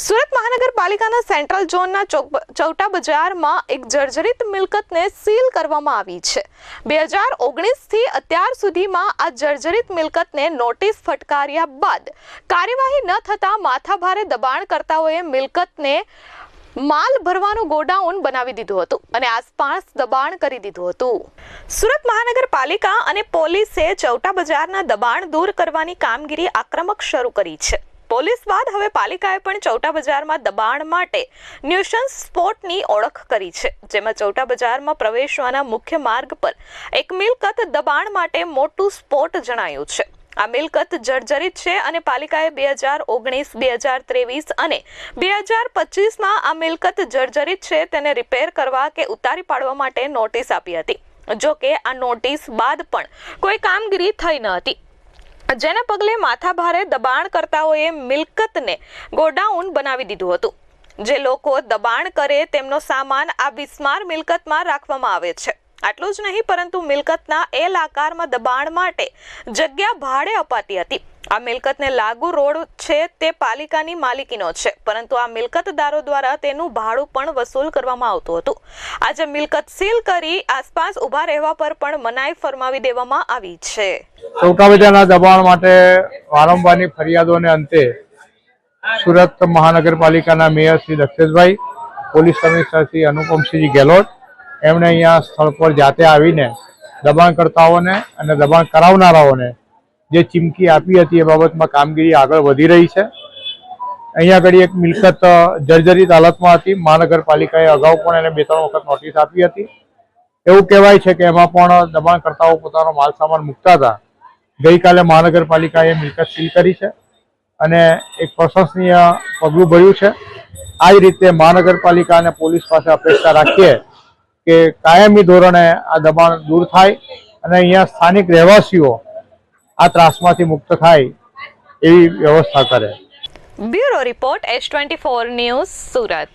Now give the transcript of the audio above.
સુરત મહાનગરપાલિકાના સેન્ટ્રલ ઝોનના ચૌટા બજારમાં એક જર્જરિત મિલકતને સીલ કરવામાં આવી છે. બે હજાર ઓગણીસથી અત્યાર સુધીમાં આ જર્જરિત મિલકતને નોટિસ ફટકાર્યા બાદ કાર્યવાહી ન થતાં માથાભારે દબાણકર્તાઓએ મિલકતને માલ ભરવાનું ગોડાઉન બનાવી દીધું હતું અને આસપાસ દબાણ કરી દીધું હતું. સુરત મહાનગરપાલિકા અને પોલીસે ચૌટા બજારના દબાણ દૂર કરવાની કામગીરી આક્રમક શરૂ કરી છે. પોલીસ બાદ હવે પાલિકાએ પણ ચૌટા બજારમાં દબાણ માટે ન્યુશન્સ સ્પોટની ઓળખ કરી છે, જેમાં ચૌટા બજારમાં પ્રવેશવાના મુખ્ય માર્ગ પર એક મિલકત દબાણ માટે મોટું સ્પોટ જણાયું છે. આ મિલકત જર્જરિત છે અને પાલિકાએ બે હજાર ઓગણીસ, બે હજાર ત્રેવીસ અને બે હજાર પચીસમાં આ મિલકત જર્જરિત છે તેને રિપેર કરવા કે ઉતારી પાડવા માટે નોટિસ આપી હતી. જો કે આ નોટિસ બાદ પણ કોઈ કામગીરી થઈ ન હતી. જેના પગલે માથાભારે દબાણકર્તાઓએ મિલકતને ગોડાઉન બનાવી દીધું હતું. જે લોકો દબાણ કરે તેમનો સામાન આ બિસ્માર મિલકતમાં રાખવામાં આવે છે. આટલું જ નહીં, પરંતુ મિલકતના એલ આકારમાં દબાણ માટે જગ્યા ભાડે અપાતી હતી. આ મિલકતને લાગુ રોડ છે તે પાલિકાની માલિકીનો છે, પરંતુ આ મિલકતદારો દ્વારા તેનું ભાડું પણ વસૂલ કરવામાં આવતું હતું. આજે મિલકત સીલ કરી આસપાસ ઊભા રહેવા પર પણ મનાઈ ફરમાવી દેવામાં આવી છે. ચૌટા બજારના દબાણ માટે વારંવારની ફરિયાદોને અંતે સુરત મહાનગરપાલિકાના mayor Shri Daksheshbhai, police commissioner Shri Anupamsinhji Gehlot એમણે અહીંયા સ્થળ પર જાતે આવીને દબાણકર્તાઓને અને દબાણ કરાવનારાઓને જે ચીમકી આપી હતી એ બાબતમાં કામગીરી આગળ વધી રહી છે. અહીંયા આગળ એક મિલકત જર્જરિત હાલતમાં હતી. મહાનગરપાલિકાએ અગાઉ પણ એને બે ત્રણ વખત નોટિસ આપી હતી. એવું કહેવાય છે કે એમાં પણ દબાણકર્તાઓ પોતાનો માલ સામાન મૂકતા હતા. ગઈકાલે મહાનગરપાલિકાએ મિલકત સીલ કરી છે અને એક પ્રશંસનીય પગલું ભર્યું છે. આ રીતે મહાનગરપાલિકા અને પોલીસ પાસે અપેક્ષા રાખીએ કે કાયમી ધોરણે આ દબાણ દૂર થાય અને અહીંયા સ્થાનિક રહેવાસીઓ આ ત્રાસમાંથી મુક્ત થાય એવી વ્યવસ્થા કરે. Bureau report S twenty four news Surat.